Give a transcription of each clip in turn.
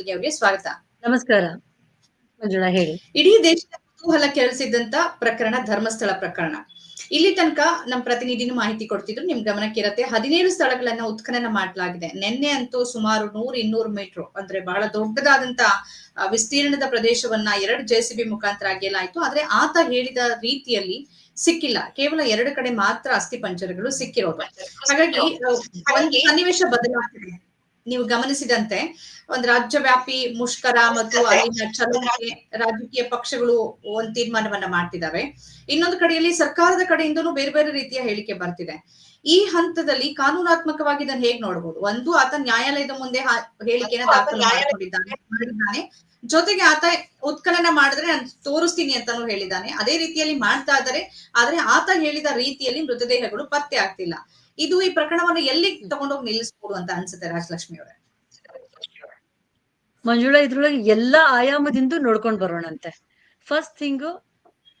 ಮಲ್ಗೆ ಅವರಿಗೆ ಸ್ವಾಗತ. ನಮಸ್ಕಾರ. ಮಂಜುಳಾ ಹೇಳಿ. ಇಡೀ ದೇಶದ ಕುತೂಹಲ ಕೆರಳಿಸಿದಂತ ಪ್ರಕರಣ ಧರ್ಮಸ್ಥಳ ಪ್ರಕರಣ. ಇಲ್ಲಿ ತನಕ ನಮ್ಮ ಪ್ರತಿನಿಧಿನೂ ಮಾಹಿತಿ ಕೊಡ್ತಿದ್ರು ನಿಮ್ ಗಮನಕ್ಕಿರತ್ತೆ. ಹದಿನೇಳು ಸ್ಥಳಗಳನ್ನ ಉತ್ಖನನ ಮಾಡಲಾಗಿದೆ. ನಿನ್ನೆ ಅಂತೂ ಸುಮಾರು ನೂರ್ ಇನ್ನೂರ್ ಮೀಟರ್ ಅಂದ್ರೆ ಬಹಳ ದೊಡ್ಡದಾದಂತ ವಿಸ್ತೀರ್ಣದ ಪ್ರದೇಶವನ್ನ ಎರಡು ಜೆಸಿಬಿ ಮುಖಾಂತರ ಅಗೆಯಲಾಯ್ತು. ಆದ್ರೆ ಆತ ಹೇಳಿದ ರೀತಿಯಲ್ಲಿ ಸಿಕ್ಕಿಲ್ಲ. ಕೇವಲ ಎರಡು ಕಡೆ ಮಾತ್ರ ಅಸ್ಥಿ ಪಂಜರಗಳು ಸಿಕ್ಕಿರೋದು. ಹಾಗಾಗಿ ಒಂದು ಸನ್ನಿವೇಶ ಬದಲಾಗ್ತಿದೆ. ನೀವು ಗಮನಿಸಿದಂತೆ ಒಂದು ರಾಜ್ಯವ್ಯಾಪಿ ಮುಷ್ಕರ ಮತ್ತು ಅಲ್ಲಿನ ಚಲನೆ ರಾಜಕೀಯ ಪಕ್ಷಗಳು ಒಂದು ತೀರ್ಮಾನವನ್ನ ಮಾಡ್ತಿದ್ದಾವೆ ಇನ್ನೊಂದು ಕಡೆಯಲ್ಲಿ ಸರ್ಕಾರದ ಕಡೆಯಿಂದನೂ ಬೇರೆ ಬೇರೆ ರೀತಿಯ ಹೇಳಿಕೆ ಬರ್ತಿದೆ. ಈ ಹಂತದಲ್ಲಿ ಕಾನೂನಾತ್ಮಕವಾಗಿ ಇದನ್ನ ಹೇಗ್ ನೋಡಬಹುದು ಒಂದು ಆತ ನ್ಯಾಯಾಲಯದ ಮುಂದೆ ಹೇಳಿಕೆನ ದಾಖಲು ಮಾಡಿದ್ದಾನೆ. ಜೊತೆಗೆ ಆತ ಉತ್ಖನನ ಮಾಡಿದ್ರೆ ನಾನು ತೋರಿಸ್ತೀನಿ ಅಂತಾನು ಹೇಳಿದ್ದಾನೆ. ಅದೇ ರೀತಿಯಲ್ಲಿ ಮಾಡ್ತಾ ಇದ್ದಾರೆ. ಆದ್ರೆ ಆತ ಹೇಳಿದ ರೀತಿಯಲ್ಲಿ ಮೃತದೇಹಗಳು ಪತ್ತೆ ಆಗ್ತಿಲ್ಲ. ಇದು ಈ ಪ್ರಕರಣವನ್ನು ಎಲ್ಲಿ ತಗೊಂಡೋಗಿ ನಿಲ್ಲಿಸಬಹುದು ಅಂತ ಅನ್ಸುತ್ತೆ ರಾಜಲಕ್ಷ್ಮಿ ಅವರೇ? ಮಂಜುಳಾ ಇದ್ರೊಳಗೆ ಎಲ್ಲಾ ಆಯಾಮದಿಂದ ನೋಡ್ಕೊಂಡ್ ಬರೋಣಂತೆ. ಫಸ್ಟ್ ಥಿಂಗ್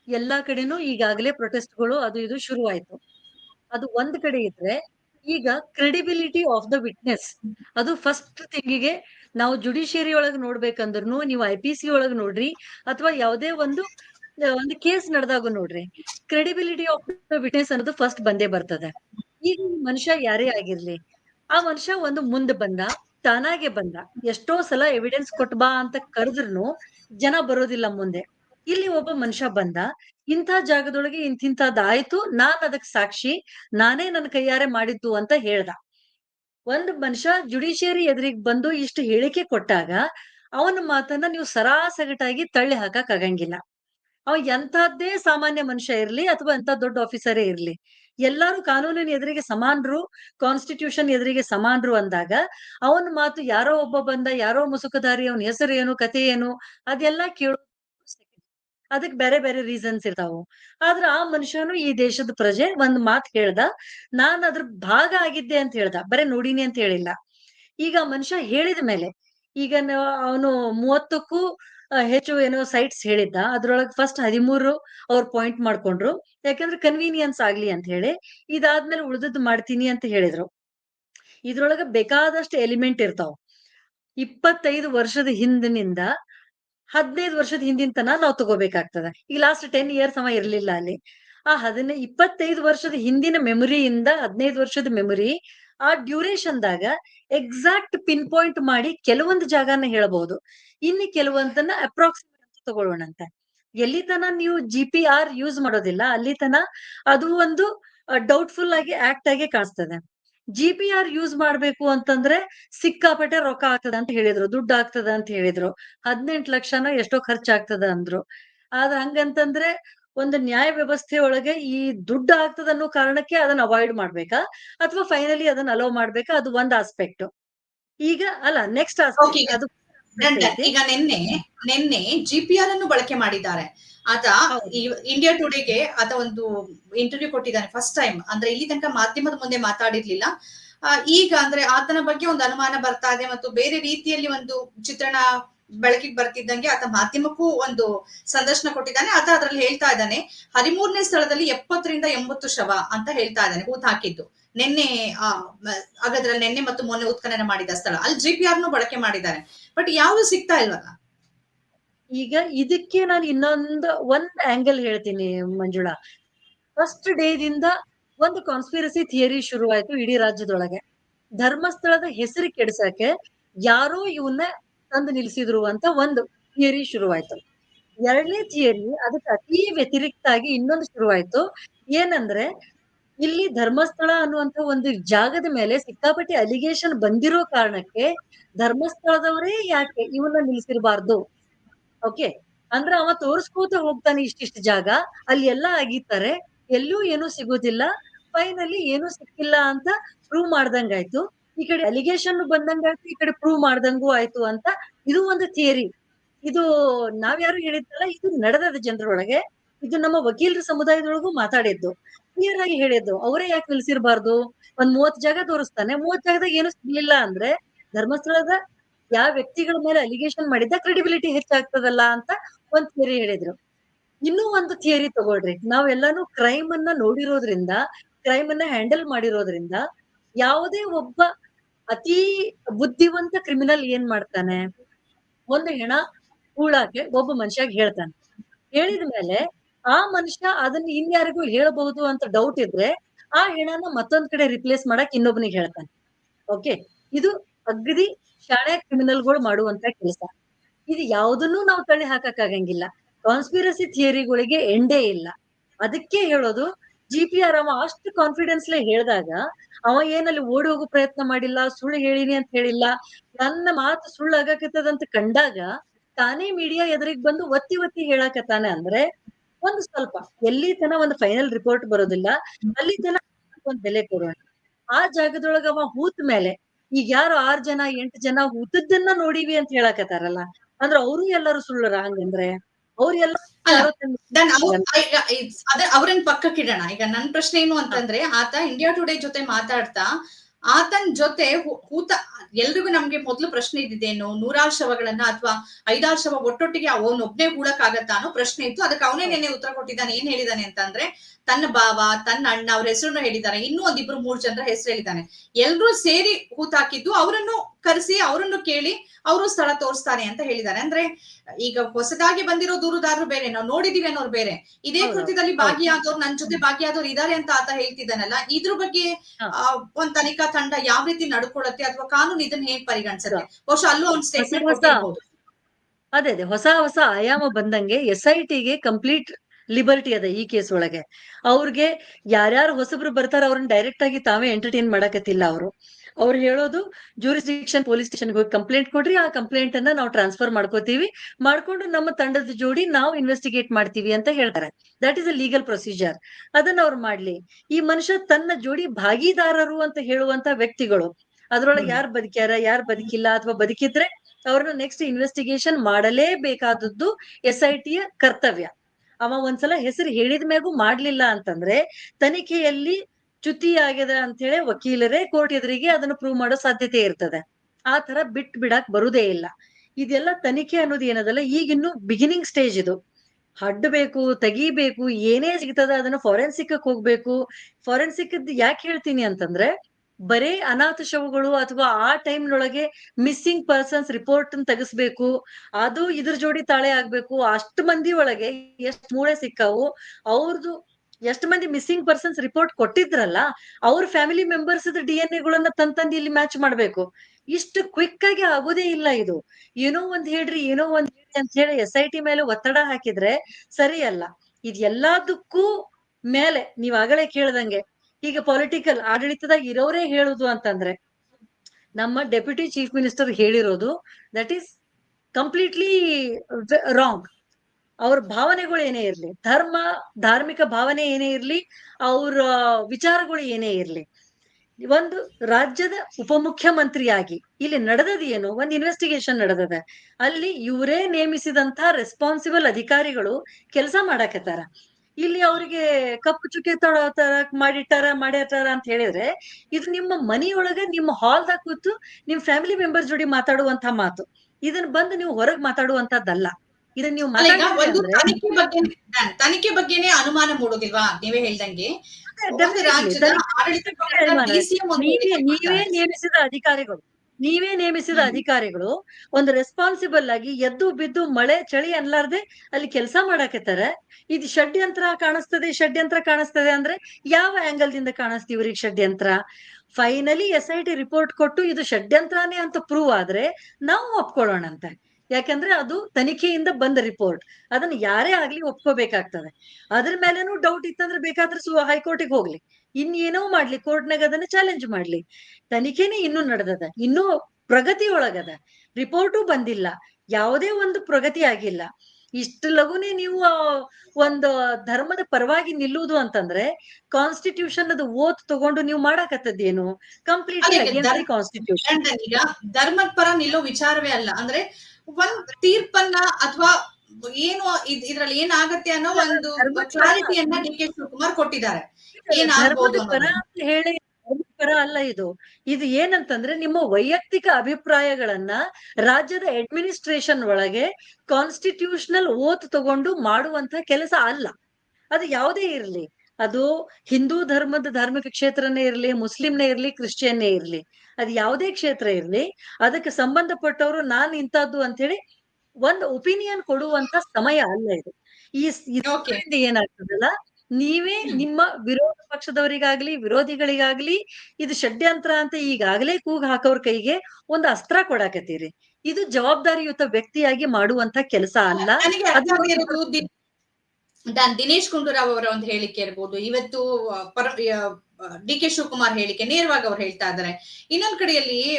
ಎಲ್ಲಾ ಕಡೆನೂ ಈಗಾಗಲೇ ಪ್ರೊಟೆಸ್ಟ್ಗಳು ಅದು ಇದು ಶುರುವಾಯ್ತು. ಅದು ಒಂದ್ ಕಡೆ ಇದ್ರೆ ಈಗ ಕ್ರೆಡಿಬಿಲಿಟಿ ಆಫ್ ದ ವಿಟ್ನೆಸ್ ಅದು ಫಸ್ಟ್ ಥಿಂಗಿಗೆ ನಾವು ಜುಡಿಷಿಯರಿ ಒಳಗೆ ನೋಡ್ಬೇಕಂದ್ರೂ ನೀವು ಐ ಪಿ ಸಿ ಒಳಗೆ ನೋಡ್ರಿ ಅಥವಾ ಯಾವುದೇ ಒಂದು ಒಂದು ಕೇಸ್ ನಡೆದಾಗ ನೋಡ್ರಿ. ಕ್ರೆಡಿಬಿಲಿಟಿ ಆಫ್ ದ ವಿಟ್ನೆಸ್ ಅನ್ನೋದು ಫಸ್ಟ್ ಬಂದೇ ಬರ್ತದೆ. ಈಗ ಮನುಷ್ಯ ಯಾರೇ ಆಗಿರ್ಲಿ, ಆ ಮನುಷ್ಯ ಒಂದು ಮುಂದೆ ಬಂದ, ತಾನಾಗೆ ಬಂದ. ಎಷ್ಟೋ ಸಲ ಎವಿಡೆನ್ಸ್ ಕೊಟ್ ಬಾ ಅಂತ ಕರೆದ್ರು ಜನ ಬರೋದಿಲ್ಲ ಮುಂದೆ. ಇಲ್ಲಿ ಒಬ್ಬ ಮನುಷ್ಯ ಬಂದ, ಇಂಥ ಜಾಗದೊಳಗೆ ಇಂತಿಂತದ್ದಾಯ್ತು ನಾನ್ ಅದಕ್ ಸಾಕ್ಷಿ, ನಾನೇ ನನ್ನ ಕೈಯಾರೆ ಮಾಡಿದ್ದು ಅಂತ ಹೇಳ್ದ. ಒಂದ್ ಮನುಷ್ಯ ಜುಡಿಷಿಯರಿ ಎದುರಿಗೆ ಬಂದು ಇಷ್ಟು ಹೇಳಿಕೆ ಕೊಟ್ಟಾಗ, ಅವನ ಮಾತನ್ನ ನೀವು ಸರಾಸಗಟಾಗಿ ತಳ್ಳಿ ಹಾಕಕ್ ಆಗಂಗಿಲ್ಲ. ಅವ ಎಂತಹದ್ದೇ ಸಾಮಾನ್ಯ ಮನುಷ್ಯ ಇರ್ಲಿ, ಅಥವಾ ಎಂತ ದೊಡ್ಡ ಆಫೀಸರೇ ಇರ್ಲಿ. ಎಲ್ಲಾರು ಕಾನೂನಿನ ಎದುರಿಗೆ ಸಮಾನರು ಕಾನ್ಸ್ಟಿಟ್ಯೂಷನ್ ಎದುರಿಗೆ ಸಮಾನರು ಅಂದಾಗ, ಅವನ ಮಾತು ಯಾರೋ ಒಬ್ಬ ಬಂದ, ಯಾರೋ ಮುಸುಕುದಾರಿ, ಅವನ ಹೆಸರು ಏನು ಕತೆ ಏನು, ಅದೆಲ್ಲ ಕೇಳೋ ಅದಕ್ಕೆ ಬೇರೆ ಬೇರೆ ರೀಸನ್ಸ್ ಇರ್ತಾವು. ಆದ್ರ ಆ ಮನುಷ್ಯನು ಈ ದೇಶದ ಪ್ರಜೆ ಒಂದ್ ಮಾತ್ ಹೇಳ್ದ, ನಾನ್ ಅದ್ರ ಭಾಗ ಆಗಿದ್ದೆ ಅಂತ ಹೇಳ್ದ, ಬರೇ ನೋಡಿನಿ ಅಂತ ಹೇಳಿಲ್ಲ. ಈಗ ಮನುಷ್ಯ ಹೇಳಿದ ಮೇಲೆ, ಈಗ ಅವನು ಮೂವತ್ತಕ್ಕೂ ಹೆಚ್ಚು ಏನೋ ಸೈಟ್ಸ್ ಹೇಳಿದ್ದ. ಅದ್ರೊಳಗೆ ಫಸ್ಟ್ ಹದಿಮೂರು ಅವ್ರು ಪಾಯಿಂಟ್ ಮಾಡ್ಕೊಂಡ್ರು. ಯಾಕಂದ್ರೆ ಕನ್ವೀನಿಯನ್ಸ್ ಆಗ್ಲಿ ಅಂತ ಹೇಳಿ ಇದಾದ್ಮೇಲೆ ಉಳಿದದ್ದು ಮಾಡ್ತೀನಿ ಅಂತ ಹೇಳಿದ್ರು. ಇದ್ರೊಳಗೆ ಬೇಕಾದಷ್ಟು ಎಲಿಮೆಂಟ್ ಇರ್ತಾವ. ಇಪ್ಪತ್ತೈದು ವರ್ಷದ ಹಿಂದಿನಿಂದ ಹದಿನೈದು ವರ್ಷದ ಹಿಂದಿನ ತನ ನಾವು ತಗೋಬೇಕಾಗ್ತದ. ಈಗ ಲಾಸ್ಟ್ ಟೆನ್ ಇಯರ್ಸ್ ಅವ ಇರ್ಲಿಲ್ಲ ಅಲ್ಲಿ. ಆ ಹದಿನೈ, ಇಪ್ಪತ್ತೈದು ವರ್ಷದ ಹಿಂದಿನ ಮೆಮೊರಿಯಿಂದ ಹದಿನೈದು ವರ್ಷದ ಮೆಮೊರಿ ಆ ಡ್ಯೂರೇಷನ್ದಾಗ ಎಕ್ಸಾಕ್ಟ್ ಪಿನ್ ಪಾಯಿಂಟ್ ಮಾಡಿ ಕೆಲವೊಂದು ಜಾಗನ ಹೇಳಬಹುದು ಇನ್ನು ಕೆಲವೊಂದನ್ನ ಅಪ್ರಾಕ್ಸಿಮೇಟ್ ಅಂತ ತಗೊಳ್ಳೋಣಂತೆ. ಎಲ್ಲಿ ತನ ನೀವು ಜಿ ಪಿ ಆರ್ ಯೂಸ್ ಮಾಡೋದಿಲ್ಲ ಅಲ್ಲಿ ತನ ಅದು ಒಂದು ಡೌಟ್ಫುಲ್ ಆಗಿ ಆಕ್ಟ್ ಆಗಿ ಕಾಣಿಸ್ತದೆ. ಜಿ ಪಿ ಆರ್ ಯೂಸ್ ಮಾಡ್ಬೇಕು ಅಂತಂದ್ರೆ ಸಿಕ್ಕಾಪಟ್ಟೆ ರೊಕ್ಕ ಆಗ್ತದ ಅಂತ ಹೇಳಿದ್ರು, ದುಡ್ಡು ಆಗ್ತದ ಅಂತ ಹೇಳಿದ್ರು, ಹದಿನೆಂಟು ಲಕ್ಷನ ಎಷ್ಟೋ ಖರ್ಚಾಗ್ತದ ಅಂದ್ರು. ಆದ್ರೆ ಹಂಗಂತಂದ್ರೆ ಒಂದು ನ್ಯಾಯ ವ್ಯವಸ್ಥೆ ಒಳಗೆ ಈ ದುಡ್ಡು ಆಗ್ತದ ಅನ್ನೋ ಕಾರಣಕ್ಕೆ ಅದನ್ನ ಅವಾಯ್ಡ್ ಮಾಡ್ಬೇಕಾ? ಅಥವಾ ಫೈನಲಿ ಅದನ್ನ ಅಲೋ ಮಾಡ್ಬೇಕಾ? ಅದು ಒಂದ್ ಆಸ್ಪೆಕ್ಟ್ ಈಗ ಅಲ್ಲ ನೆಕ್ಸ್ಟ್ ಆಸ್ಪೆಕ್ಟ್ ಈಗ ಅದು ನಂತರ ಈಗ ನಿನ್ನೆ ನಿನ್ನೆ ಜಿಪಿಆರ್ ಅನ್ನು ಬಳಕೆ ಮಾಡಿದ್ದಾರೆ. ಆತ ಇಂಡಿಯಾ ಟುಡೇಗೆ ಆತ ಒಂದು ಇಂಟರ್ವ್ಯೂ ಕೊಟ್ಟಿದ್ದಾನೆ ಫಸ್ಟ್ ಟೈಮ್ ಅಂದ್ರೆ ಇಲ್ಲಿ ತನಕ ಮಾಧ್ಯಮದ ಮುಂದೆ ಮಾತಾಡಿರ್ಲಿಲ್ಲ. ಈಗ ಅಂದ್ರೆ ಆತನ ಬಗ್ಗೆ ಒಂದು ಅನುಮಾನ ಬರ್ತಾ ಇದೆ ಮತ್ತು ಬೇರೆ ರೀತಿಯಲ್ಲಿ ಒಂದು ಚಿತ್ರಣ ಬೆಳಕಿಗೆ ಬರ್ತಿದ್ದಂಗೆ ಆತ ಮಾಧ್ಯಮಕ್ಕೂ ಒಂದು ಸಂದರ್ಶನ ಕೊಟ್ಟಿದ್ದಾನೆ. ಆತ ಅದ್ರಲ್ಲಿ ಹೇಳ್ತಾ ಇದ್ದಾನೆ ಹದಿಮೂರನೇ ಸ್ಥಳದಲ್ಲಿ ಎಪ್ಪತ್ತರಿಂದ ಎಂಬತ್ತು ಶವ ಅಂತ ಹೇಳ್ತಾ ಇದ್ದಾನೆ ಹೂತ್ ಹಾಕಿದ್ದು. ನಿನ್ನೆ ಆ, ಮ- ನಿನ್ನೆ ಮತ್ತು ಮೊನ್ನೆ ಉತ್ಖನನ ಮಾಡಿದ ಸ್ಥಳ. ಅಲ್ಲಿ ಜಿಪಿಆರ್ ಆರ್ನು ಬಳಕೆ ಮಾಡಿದ್ದಾರೆ ಬಟ್ ಯಾವ್ದು ಸಿಗ್ತಾ ಇಲ್ವಲ್ಲ? ಈಗ ಇದಕ್ಕೆ ನಾನು ಇನ್ನೊಂದು ಒಂದ್ ಆಂಗಲ್ ಹೇಳ್ತೀನಿ ಮಂಜುಳಾ. ಫಸ್ಟ್ ಡೇದಿಂದ ಒಂದು ಕಾನ್ಸ್ಪಿರಸಿ ಥಿಯರಿ ಶುರುವಾಯ್ತು ಇಡೀ ರಾಜ್ಯದೊಳಗೆ. ಧರ್ಮಸ್ಥಳದ ಹೆಸರು ಕೆಡಿಸಕ್ಕೆ ಯಾರೋ ಇವನ್ನ ತಂದು ನಿಲ್ಸಿದ್ರು ಅಂತ ಒಂದು ಥಿಯರಿ ಶುರುವಾಯ್ತು. ಎರಡನೇ ಥಿಯರಿ ಅದಕ್ಕೆ ಅತಿ ವ್ಯತಿರಿಕ್ತ ಆಗಿ ಇನ್ನೊಂದು ಶುರುವಾಯ್ತು. ಏನಂದ್ರೆ, ಇಲ್ಲಿ ಧರ್ಮಸ್ಥಳ ಅನ್ನುವಂತ ಒಂದು ಜಾಗದ ಮೇಲೆ ಸಿಕ್ಕಾಪಟ್ಟೆ ಅಲಿಗೇಷನ್ ಬಂದಿರೋ ಕಾರಣಕ್ಕೆ ಧರ್ಮಸ್ಥಳದವರೇ ಯಾಕೆ ಇವನ್ನ ನಿಲ್ಸಿರ್ಬಾರ್ದು ಓಕೆ ಅಂದ್ರೆ ಅವ ತೋರಿಸ್ಕೋತ ಹೋಗ್ತಾನೆ ಇಷ್ಟಿಷ್ಟು ಜಾಗ, ಅಲ್ಲಿ ಎಲ್ಲ ಆಗಿತ್ತಾರೆ ಎಲ್ಲೂ ಏನೂ ಸಿಗೋದಿಲ್ಲ ಫೈನಲಿ ಏನೂ ಸಿಕ್ಕಿಲ್ಲ ಅಂತ ಪ್ರೂವ್ ಮಾಡ್ದಂಗಾಯ್ತು. ಈ ಕಡೆ ಅಲಿಗೇಷನ್ ಬಂದಂಗ ಈ ಕಡೆ ಪ್ರೂವ್ ಮಾಡ್ದಂಗೂ ಆಯ್ತು ಅಂತ ಇದು ಒಂದು ಥಿಯರಿ ಇದು ನಾವ್ಯಾರು ಹೇಳಿದ್ದಲ್ಲ ಇದು ನಡೆದದ ಜನರೊಳಗೆ, ಇದು ನಮ್ಮ ವಕೀಲರ ಸಮುದಾಯದೊಳಗೂ ಮಾತಾಡಿದ್ದು. ಕ್ಲಿಯರ್ ಆಗಿ ಹೇಳಿದ್ದು. ಅವರೇ ಯಾಕೆ ನಿಲ್ಸಿರ್ಬಾರ್ದು? ಒಂದ್ ಮೂವತ್ ಜಾಗ ತೋರಿಸ್ತಾನೆ. ಮೂವತ್ ಜಾಗದಾಗ ಏನು ಸಿಗ್ಲಿಲ್ಲ ಅಂದ್ರೆ ಧರ್ಮಸ್ಥಳದ ಯಾವ ವ್ಯಕ್ತಿಗಳ ಮೇಲೆ ಅಲಿಗೇಷನ್ ಮಾಡಿದ್ದ ಕ್ರೆಡಿಬಿಲಿಟಿ ಹೆಚ್ಚಾಗ್ತದಲ್ಲ ಅಂತ ಒಂದ್ ಥಿಯರಿ ಹೇಳಿದ್ರು. ಇನ್ನೂ ಒಂದು ಥಿಯರಿ ತಗೊಳ್ರಿ. ನಾವೆಲ್ಲಾನು ಕ್ರೈಮ್ ಅನ್ನ ನೋಡಿರೋದ್ರಿಂದ ಕ್ರೈಮ್ ಅನ್ನ ಹ್ಯಾಂಡಲ್ ಮಾಡಿರೋದ್ರಿಂದ, ಯಾವುದೇ ಒಬ್ಬ ಅತಿ ಬುದ್ಧಿವಂತ ಕ್ರಿಮಿನಲ್ ಏನ್ ಮಾಡ್ತಾನೆ? ಒಂದು ಹೆಣ ಹೂಳಾಕೆ ಒಬ್ಬ ಮನುಷ್ಯಾಗ ಹೇಳ್ತಾನೆ. ಹೇಳಿದ ಮೇಲೆ ಆ ಮನುಷ್ಯ ಅದನ್ನ ಇನ್ಯಾರಿಗೂ ಹೇಳಬಹುದು ಅಂತ ಡೌಟ್ ಇದ್ರೆ ಆ ಹೆಣನ ಮತ್ತೊಂದ್ ಕಡೆ ರಿಪ್ಲೇಸ್ ಮಾಡಕ್ ಇನ್ನೊಬ್ಬನಿಗೆ ಹೇಳ್ತಾನೆ. ಓಕೆ ಇದು ಅಗ್ದಿ ಶಾಲೆ ಕ್ರಿಮಿನಲ್ ಕ್ರಿಮಿನಲ್ಗಳು ಮಾಡುವಂತ ಕೆಲಸ. ಇದು ಯಾವುದನ್ನು ನಾವು ತಳ್ಳಿ ಹಾಕಕ್ ಆಗಂಗಿಲ್ಲ. ಕಾನ್ಸ್ಪಿರಸಿ ಥಿಯರಿಗಳಿಗೆ ಎಂಡೇ ಇಲ್ಲ. ಅದಕ್ಕೆ ಹೇಳೋದು ಜಿ ಪಿ ಆರ್ ಅವ ಅಷ್ಟು ಕಾನ್ಫಿಡೆನ್ಸ್ಲೆ ಹೇಳಿದಾಗ, ಅವ ಏನಲ್ಲಿ ಓಡಿ ಹೋಗೋ ಪ್ರಯತ್ನ ಮಾಡಿಲ್ಲ, ಸುಳ್ಳು ಹೇಳಿನಿ ಅಂತ ಹೇಳಿಲ್ಲ, ನನ್ನ ಮಾತು ಸುಳ್ಳು ಆಗಾಕತ್ತದಂತ ಕಂಡಾಗ, ತಾನೇ ಮೀಡಿಯಾ ಎದುರಿಗೆ ಬಂದು ಒತ್ತಿ ಒತ್ತಿ ಹೇಳಕತ್ತಾನೆ ಅಂದ್ರೆ, ಒಂದು ಸ್ವಲ್ಪ, ಎಲ್ಲಿ ತನ ಒಂದು ಫೈನಲ್ ರಿಪೋರ್ಟ್ ಬರೋದಿಲ್ಲ, ಅಲ್ಲಿ ತನ ಒಂದ್ ಬೆಲೆ ಕೊಡೋಣ. ಆ ಜಾಗದೊಳಗ ಅವ ಹೂತ್ ಮೇಲೆ, ಈಗ ಯಾರು ಆರ್ ಜನ, ಎಂಟು ಜನ ಹೂತದ್ದನ್ನ ನೋಡಿವಿ ಅಂತ ಹೇಳಕತ್ತಾರಲ್ಲ, ಅಂದ್ರ ಅವರು ಎಲ್ಲರೂ ಸುಳ್ಳರ ಹಂಗಂದ್ರೆ ದನ್ ಅದೇ ಪಕ್ಕಕ್ಕಿಡೋಣ ಈಗ ನನ್ ಪ್ರಶ್ನೆ ಏನು ಅಂತಂದ್ರೆ ಆತ ಇಂಡಿಯಾ ಟುಡೇ ಜೊತೆ ಮಾತಾಡ್ತಾ ಆತನ್ ಜೊತೆ ಹೂತ ಎಲ್ರಿಗೂ ನಮ್ಗೆ ಮೊದಲು ಪ್ರಶ್ನೆ ಇದ್ದಿದ್ದೇನು? ನೂರಾರು ಶವಗಳನ್ನ ಅಥವಾ ಐದಾರು ಶವ ಒಟ್ಟೊಟ್ಟಿಗೆ ಅವನೊಬ್ನೇ ಹೂಡಕ್ ಆಗತ್ತಾ ಅನ್ನೋ ಪ್ರಶ್ನೆ ಇತ್ತು. ಅದಕ್ಕೆ ಅವನೇ ನೆನೆ ಉತ್ತರ ಕೊಟ್ಟಿದ್ದಾನೆ. ಏನ್ ಹೇಳಿದಾನೆ ಅಂತಂದ್ರೆ ತನ್ನ ಬಾವ ತನ್ನ ಅಣ್ಣ ಅವ್ರ ಹೆಸರನ್ನ ಹೇಳಿದ್ದಾರೆ ಇನ್ನೂ ಒಂದಿಬ್ರು ಮೂರ್ ಜನರ ಹೆಸರು ಹೇಳಿದ್ದಾನೆ ಎಲ್ರೂ ಸೇರಿ ಹೂತಾಕಿದ್ದು ಅವರನ್ನು ಕರೆಸಿ ಅವರನ್ನು ಕೇಳಿ ಅವರು ಸ್ಥಳ ತೋರಿಸ್ತಾರೆ ಅಂತ ಹೇಳಿದ್ದಾರೆ ಅಂದ್ರೆ ಈಗ ಹೊಸದಾಗಿ ಬಂದಿರೋ ದೂರುದಾರರು ಬೇರೆ ನಾವು ನೋಡಿದೀವಿ ಅನ್ನೋರು ಬೇರೆ. ಇದೇ. ಕೃತ್ಯದಲ್ಲಿ ಭಾಗಿಯಾದವ್ರು ನನ್ ಜೊತೆ ಭಾಗಿಯಾದವ್ರು ಇದಾರೆ ಅಂತ ಆತ ಹೇಳ್ತಿದ್ದಾನಲ್ಲ ಇದ್ರ ಬಗ್ಗೆ ಒಂದ್ ತನಿಖಾ ತಂಡ ಯಾವ ರೀತಿ ನಡ್ಕೊಳತ್ತೆ ಅಥವಾ ಕಾನೂನು ಇದನ್ನ ಹೇಗ್ ಪರಿಗಣಿಸುತ್ತೆ? ಬಹುಶಃ ಅಲ್ಲೂ ಒಂದ್ ಸ್ಟೇಟ್ಮೆಂಟ್ ಹೊಸ- ಅದೇ ಅದೇ ಹೊಸ ಹೊಸ ಆಯಾಮ ಬಂದಂಗೆ ಎಸ್ ಐ ಟಿಗೆ ಕಂಪ್ಲೀಟ್ ಲಿಬರ್ಟಿ ಅದ ಈ ಕೇಸ್ ಒಳಗೆ. ಅವ್ರಿಗೆ ಯಾರ್ಯಾರು ಹೊಸಬ್ರು ಬರ್ತಾರ ಅವ್ರನ್ನ ಡೈರೆಕ್ಟ್ ಆಗಿ ತಾವೇ ಎಂಟರ್ಟೈನ್ ಮಾಡಕತ್ತಿಲ್ಲ ಅವರು. ಅವ್ರು ಹೇಳೋದು ಜೂರಿಸ್ಡಿಕ್ಷನ್ ಪೊಲೀಸ್ ಸ್ಟೇಷನ್ಗೆ ಹೋಗಿ ಕಂಪ್ಲೇಂಟ್ ಕೊಡ್ರಿ ಆ ಕಂಪ್ಲೇಂಟ್ ಅನ್ನ ನಾವು ಟ್ರಾನ್ಸ್ಫರ್ ಮಾಡ್ಕೋತೀವಿ. ಮಾಡ್ಕೊಂಡು ನಮ್ಮ ತಂಡದ ಜೋಡಿ ನಾವು ಇನ್ವೆಸ್ಟಿಗೇಟ್ ಮಾಡ್ತೀವಿ ಅಂತ ಹೇಳ್ತಾರೆ. That is a legal procedure ಅದನ್ನ ಅವ್ರು ಮಾಡ್ಲಿ. ಈ ಮನುಷ್ಯ ತನ್ನ ಜೋಡಿ ಭಾಗಿದಾರರು ಅಂತ ಹೇಳುವಂತ ವ್ಯಕ್ತಿಗಳು ಅದ್ರೊಳಗೆ. ಯಾರು ಬದುಕ್ಯಾರ ಯಾರು ಬದುಕಿಲ್ಲ ಅಥವಾ ಬದುಕಿದ್ರೆ ಅವ್ರನ್ನ ನೆಕ್ಸ್ಟ್ ಇನ್ವೆಸ್ಟಿಗೇಷನ್ ಮಾಡಲೇಬೇಕಾದದ್ದು ಎಸ್ ಐ ಟಿಯ ಕರ್ತವ್ಯ. ಅವ ಒಂದ್ಸಲ ಹೆಸರು ಹೇಳಿದ ಮ್ಯಾಗೂ ಮಾಡ್ಲಿಲ್ಲ ಅಂತಂದ್ರೆ ತನಿಖೆಯಲ್ಲಿ ಚ್ಯುತಿ ಆಗಿದೆ ಅಂತ ಹೇಳಿ ವಕೀಲರೇ ಕೋರ್ಟ್ ಎದುರಿಗೆ ಅದನ್ನು ಪ್ರೂವ್ ಮಾಡೋ ಸಾಧ್ಯತೆ ಇರ್ತದೆ. ಆ ತರ ಬಿಟ್ ಬಿಡಾಕ್ ಬರುದೇ ಇಲ್ಲ. ಇದೆಲ್ಲ ತನಿಖೆ ಅನ್ನೋದು ಏನದಲ್ಲ ಈಗಿನ್ನು ಬಿಗಿನಿಂಗ್ ಸ್ಟೇಜ್ ಇದು. ಹಡ್ಬೇಕು, ತೆಗಿಬೇಕು, ಏನೇ ಸಿಗ್ತದ ಅದನ್ನ ಫಾರೆನ್ಸಿಕ್ ಹೋಗ್ಬೇಕು. ಫಾರೆನ್ಸಿಕ್ ಯಾಕೆ ಹೇಳ್ತೀನಿ ಅಂತಂದ್ರೆ, ಬರೇ ಅನಾಥ ಶವಗಳು ಅಥವಾ ಆ ಟೈಮ್ನೊಳಗೆ ಮಿಸ್ಸಿಂಗ್ ಪರ್ಸನ್ಸ್ ರಿಪೋರ್ಟ್ ತೆಗಿಸ್ಬೇಕು. ಅದು ಇದ್ರ ಜೋಡಿ ತಾಳೆ ಆಗ್ಬೇಕು. ಅಷ್ಟು ಮಂದಿ ಒಳಗೆ ಎಷ್ಟ್ ಮೂಳೆ ಸಿಕ್ಕಾವು ಅವ್ರದ್ದು ಎಷ್ಟು ಮಂದಿ ಮಿಸ್ಸಿಂಗ್ ಪರ್ಸನ್ಸ್ ರಿಪೋರ್ಟ್ ಕೊಟ್ಟಿದ್ರಲ್ಲ, ಅವ್ರ ಫ್ಯಾಮಿಲಿ ಮೆಂಬರ್ಸ್ ಡಿ ಎನ್ ಎಗಳನ್ನ ತಂತಂದು ಇಲ್ಲಿ ಮ್ಯಾಚ್ ಮಾಡ್ಬೇಕು. ಇಷ್ಟು ಕ್ವಿಕ್ ಆಗಿ ಆಗೋದೇ ಇಲ್ಲ ಇದು. ಏನೋ ಒಂದ್ ಹೇಳ್ರಿ, ಏನೋ ಒಂದ್ ಹೇಳಿ ಅಂತ ಹೇಳಿ ಎಸ್ ಐ ಟಿ ಮೇಲೆ ಒತ್ತಡ ಹಾಕಿದ್ರೆ ಸರಿ ಅಲ್ಲ ಇದ್ ಎಲ್ಲದಕ್ಕೂ ಮೇಲೆ, ನೀವ್ ಆಗಲೇ ಕೇಳ್ದಂಗೆ. ಈಗ ಪೊಲಿಟಿಕಲ್ ಆಡಳಿತದಾಗ ಇರೋರೇ ಹೇಳುದು ಅಂತಂದ್ರೆ, ನಮ್ಮ ಡೆಪ್ಯೂಟಿ ಚೀಫ್ ಮಿನಿಸ್ಟರ್ ಹೇಳಿರೋದು ದಟ್ ಈಸ್ ಕಂಪ್ಲೀಟ್ಲಿ ರಾಂಗ್ ಅವ್ರ ಭಾವನೆಗಳು ಏನೇ ಇರ್ಲಿ, ಧರ್ಮ, ಧಾರ್ಮಿಕ ಭಾವನೆ ಏನೇ ಇರ್ಲಿ, ಅವ್ರ ವಿಚಾರಗಳು ಏನೇ ಇರ್ಲಿ, ಒಂದು ರಾಜ್ಯದ ಉಪಮುಖ್ಯಮಂತ್ರಿಯಾಗಿ ಇಲ್ಲಿ ನಡೆದದ ಏನು? ಒಂದು ಇನ್ವೆಸ್ಟಿಗೇಷನ್ ನಡೆದದ. ಅಲ್ಲಿ ಇವರೇ ನೇಮಿಸಿದಂತ ರೆಸ್ಪಾನ್ಸಿಬಲ್ ಅಧಿಕಾರಿಗಳು ಕೆಲಸ ಮಾಡಾಕತ್ತಾರ. ಇಲ್ಲಿ ಅವರಿಗೆ ಕಪ್ಪು ಚುಕ್ಕೆ ತರ ಮಾಡಿಟ್ಟಾರ ಮಾಡ್ಯಾರ ಅಂತ ಹೇಳಿದ್ರೆ, ಇದು ನಿಮ್ಮ ಮನಿಯೊಳಗ ನಿಮ್ಮ ಹಾಲ್ದಾಗ ಕೂತು ನಿಮ್ ಫ್ಯಾಮಿಲಿ ಮೆಂಬರ್ಸ್ ಜೋಡಿ ಮಾತಾಡುವಂತ ಮಾತು. ಇದನ್ನ ಬಂದು ನೀವು ಹೊರಗ್ ಮಾತಾಡುವಂತದ್ದಲ್ಲ ಇದನ್ನ ನೀವು ಒಂದು ತನಿಖೆ ಬಗ್ಗೆ ತನಿಖೆ ಬಗ್ಗೆನೆ ಅನುಮಾನ ಮೂಡೋದಿಲ್ವಾ ನೀವೇ ಹೇಳ್ದಂಗೆ? ನೀವೇ. ನೇಮಿಸಿದ ಅಧಿಕಾರಿಗಳು. ನೀವೇ ನೇಮಿಸಿದ ಅಧಿಕಾರಿಗಳು ಒಂದು ರೆಸ್ಪಾನ್ಸಿಬಲ್ ಆಗಿ ಎದ್ದು ಬಿದ್ದು ಮಳೆ ಚಳಿ ಅನ್ಲಾರ್ದೆ ಅಲ್ಲಿ ಕೆಲಸ ಮಾಡಾಕತ್ತಾರೆ. ಇದು ಷಡ್ಯಂತ್ರ ಕಾಣಿಸ್ತದೆ ಷಡ್ಯಂತ್ರ ಕಾಣಿಸ್ತದೆ ಅಂದ್ರೆ ಯಾವ ಆಂಗಲ್ ದಿಂದ ಕಾಣಿಸ್ತೀವಿ ಇವ್ರಿಗೆ ಷಡ್ಯಂತ್ರ finally S I T report ಕೊಟ್ಟು ಇದು ಷಡ್ಯಂತ್ರನೇ ಅಂತ ಪ್ರೂವ್ ಆದ್ರೆ ನಾವು ಒಪ್ಕೊಳ್ಳೋಣಂತೆ. ಯಾಕಂದ್ರೆ ಅದು ತನಿಖೆಯಿಂದ ಬಂದ ರಿಪೋರ್ಟ್ ಅದನ್ನ ಯಾರೇ ಆಗ್ಲಿ ಒಪ್ಕೋಬೇಕಾಗ್ತದೆ. ಅದ್ರ ಮೇಲೇನು ಡೌಟ್ ಇತ್ತಂದ್ರೆ ಬೇಕಾದ್ರೆ ಸು ಹೈಕೋರ್ಟಿಗೆ ಹೋಗ್ಲಿ. ಇನ್ನೇನೋ ಏನೋ ಮಾಡ್ಲಿ ಕೋರ್ಟ್ನಾಗ ಅದನ್ನ ಚಾಲೆಂಜ್ ಮಾಡ್ಲಿ. ತನಿಖೆನೇ ಇನ್ನೂ ನಡೆದದ. ಇನ್ನೂ ಪ್ರಗತಿ ಒಳಗದ. ರಿಪೋರ್ಟು ಬಂದಿಲ್ಲ. ಯಾವುದೇ ಒಂದು ಪ್ರಗತಿ ಆಗಿಲ್ಲ. ಇಷ್ಟು ಲಘುನೇ ನೀವು ಒಂದು ಧರ್ಮದ ಪರವಾಗಿ ನಿಲ್ಲುವುದು ಅಂತಂದ್ರೆ ಕಾನ್ಸ್ಟಿಟ್ಯೂಷನ್ ಅದು ಓತ್ ತಗೊಂಡು ನೀವು ಮಾಡಾಕತ್ತದೇನು ಕಂಪ್ಲೀಟ್ಲಿ ಕಾನ್ಸ್ಟಿಟ್ಯೂಷನ್ ಧರ್ಮದ ಪರ ನಿಲ್ಲೋ ವಿಚಾರವೇ ಅಲ್ಲ. ಅಂದ್ರೆ ಒಂದ್ ತೀರ್ಪನ್ನ ಅಥವಾ ಏನು ಇದ್- ಇದ್ರಲ್ಲಿ ಏನಾಗತ್ತೆ ಅನ್ನೋ ಒಂದು ಕ್ಲಾರಿಟಿಯನ್ನ ಡಿ ಕೆ ಶಿವಕುಮಾರ್ ಕೊಟ್ಟಿದ್ದಾರೆ. ಹೇಳಿ ಪರ ಅಲ್ಲ ಇದು. ಇದು ಏನಂತಂದ್ರೆ ನಿಮ್ಮ ವೈಯಕ್ತಿಕ ಅಭಿಪ್ರಾಯಗಳನ್ನ ರಾಜ್ಯದ ಅಡ್ಮಿನಿಸ್ಟ್ರೇಷನ್ ಒಳಗೆ ಕಾನ್ಸ್ಟಿಟ್ಯೂಷನಲ್ ಓತ್ ತಗೊಂಡು ಮಾಡುವಂತ ಕೆಲಸ ಅಲ್ಲ. ಅದು ಯಾವುದೇ ಇರ್ಲಿ. ಅದು ಹಿಂದೂ ಧರ್ಮದ ಧಾರ್ಮಿಕ ಕ್ಷೇತ್ರನೇ ಇರಲಿ ಮುಸ್ಲಿಂನೇ ಇರಲಿ ಕ್ರಿಶ್ಚಿಯನ್ನೇ ಇರಲಿ ಅದು ಯಾವುದೇ ಕ್ಷೇತ್ರ ಇರಲಿ ಅದಕ್ಕೆ ಸಂಬಂಧಪಟ್ಟವರು ನಾನು ಇಂಥದ್ದು ಅಂತ ಹೇಳಿ ಒಂದ್ ಒಪಿನಿಯನ್ ಕೊಡುವಂತ ಸಮಯ ಅಲ್ಲ ಇದು. ಈ ಇದರಿಂದ ಏನಾಗ್ತದಲ್ಲ ನೀವೇ ನಿಮ್ಮ ವಿರೋಧ ಪಕ್ಷದವರಿಗಾಗ್ಲಿ ವಿರೋಧಿಗಳಿಗಾಗ್ಲಿ ಇದು ಷಡ್ಯಂತ್ರ ಅಂತ ಈಗಾಗಲೇ ಕೂಗ್ ಹಾಕೋರ್ ಕೈಗೆ ಒಂದು ಅಸ್ತ್ರ ಕೊಡಾಕತ್ತೀರಿ. ಇದು ಜವಾಬ್ದಾರಿಯುತ ವ್ಯಕ್ತಿಯಾಗಿ ಮಾಡುವಂತ ಕೆಲಸ ಅಲ್ಲ. ನನಗೆ ಅರ್ಥ ಅದು ಒಂದು- ಆಗಿರೋದು ದಿ- ದ- ದಿನೇಶ್ ಗುಂಡೂರಾವ್ ಅವರ ಒಂದು ಹೇಳಿಕೆ ಇರ್ಬೋದು. ಇವತ್ತು ಪರ ಡಿ ಕೆ ಶಿವಕುಮಾರ್ ಹೇಳಿಕೆ ನೇರವಾಗಿ ಅವ್ರು ಹೇಳ್ತಾ ಇದ್ದಾರೆ. ಇನ್ನೊಂದ್ ಕಡೆಯಲ್ಲಿ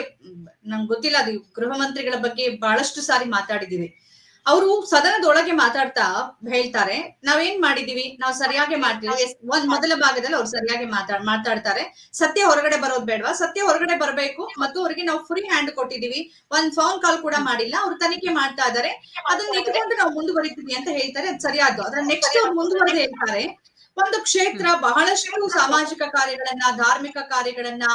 ನಂಗೆ ಗೊತ್ತಿಲ್ಲ, ಅದು ಗೃಹ ಮಂತ್ರಿಗಳ ಬಗ್ಗೆ ಬಹಳಷ್ಟು ಸಾರಿ ಮಾತಾಡಿದೀವಿ ಅವರು ಸದನದೊಳಗೆ ಮಾತಾಡ್ತಾ ಹೇಳ್ತಾರೆ, ನಾವೇನ್ ಮಾಡಿದೀವಿ? ನಾವು ಸರಿಯಾಗಿ ಮಾಡ್ತೀವಿ. ಒಂದ್ ಮೊದಲ ಭಾಗದಲ್ಲಿ ಅವ್ರು ಸರಿಯಾಗಿ ಮಾತಾಡ್ ಮಾತಾಡ್ತಾರೆ. ಸತ್ಯ ಹೊರಗಡೆ ಬರೋದ್ ಬೇಡವಾ? ಸತ್ಯ ಹೊರಗಡೆ ಬರಬೇಕು ಮತ್ತು ಅವ್ರಿಗೆ ನಾವು ಫ್ರೀ ಹ್ಯಾಂಡ್ ಕೊಟ್ಟಿದೀವಿ. ಒಂದ್ ಫೋನ್ ಕಾಲ್ ಕೂಡ ಮಾಡಿಲ್ಲ. ಅವ್ರು ತನಿಖೆ ಮಾಡ್ತಾ ಇದಾರೆ. ಅದನ್ನ ಇಟ್ಕೊಂಡು ನಾವು ಮುಂದುವರಿತೀವಿ ಅಂತ ಹೇಳ್ತಾರೆ. ಅದು ಸರಿಯಾದ್ದು. ಅದ್ರ ನೆಕ್ಸ್ಟ್ ಅವ್ರು ಮುಂದುವರೆದು ಹೇಳ್ತಾರೆ. ಒಂದು ಕ್ಷೇತ್ರ ಬಹಳಷ್ಟು ಸಾಮಾಜಿಕ ಕಾರ್ಯಗಳನ್ನ ಧಾರ್ಮಿಕ ಕಾರ್ಯಗಳನ್ನ